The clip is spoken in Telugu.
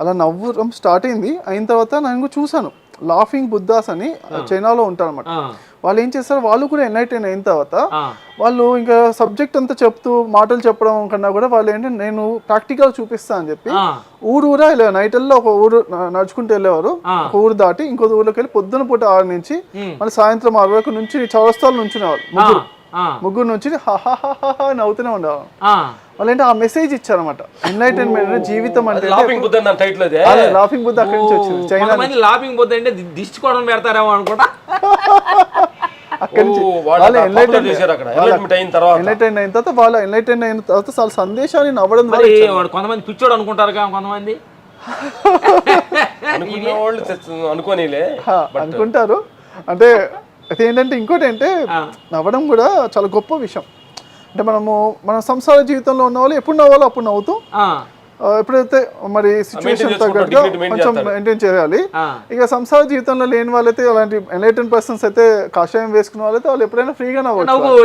అలా నవ్వడం స్టార్ట్ అయింది. అయిన తర్వాత నేను చూశాను. లాఫింగ్ బుద్ధాస్ అని చైనాలో ఉంటారు అనమాట వాళ్ళు ఏం చేస్తారు? వాళ్ళు కూడా ఎన్లైటెన్ అయిన తర్వాత వాళ్ళు ఇంకా సబ్జెక్ట్ అంతా చెప్తూ మాటలు చెప్పడం కన్నా కూడా వాళ్ళు ఏంటంటే నేను ప్రాక్టికల్ చూపిస్తా అని చెప్పి ఊరు ఊరా ఇలా నైట్ల్లో ఒక ఊరు నడుచుకుంటూ వెళ్ళేవారు. ఒక ఊరు దాటి ఇంకో ఊర్లోకి వెళ్ళి పొద్దున పూట ఆరు నుంచి. మళ్ళీ సాయంత్రం ఆరు వరకు నుంచి చౌరస్తాలు ముగ్గురు ఆ, ముగ్గురు నుంచి నవ్వుతూనే ఉండేవాళ్ళు. ఆ. వాళ్ళు ఏంటంటే ఆ మెసేజ్ ఇచ్చారనమాట ఎన్లైటన్మెంట్ జీవితం అంటే లాఫింగ్ బుద్ధ అన్న టైటిల్ అదే. లాఫింగ్ బుద్ధ అక్కడి నుంచి వచ్చింది చైనా లాపింగ్ పోతే అంటే దిష్టి కొడం పెడతారేమో అనుకుంటా. అక్కడి నుంచి. వాళ్ళు popular చేశారు అక్కడ. enlightenment అయిన తర్వాత. ఎన్లైటైన్ అయిన తర్వాత వాళ్ళు ఎన్లైటైన్ అయిన తర్వాత వాళ్ళ సందేశాన్ని నవ్వడం మరి వాడు కొంతమంది పిచ్చోడు అనుకుంటారు కదా కొంతమంది. అనుకున్న వాళ్ళు అనుకోనిలే. హా, అనుకుంటారు. అంటే అది ఏంటంటే ఇంకోటి అంటే. నవ్వడం కూడా చాలా గొప్ప విషయం అంటే మనము మన సంసార జీవితంలో ఉన్న వాళ్ళు ఎప్పుడు నవ్వాలో అప్పుడు నవ్వుతూ ఎప్పుడైతే మరి సిచ్యువేషన్ తగ్గట్టుగా కొంచెం. మెయింటైన్ చేయాలి. ఇక సంసార జీవితంలో లేని వాళ్ళైతే అలాంటి ఎన్లైటెన్ పర్సన్స్ అయితే కాషాయం వేసుకున్న వాళ్ళైతే వాళ్ళు ఎప్పుడైనా ఫ్రీగా నవ్వచ్చు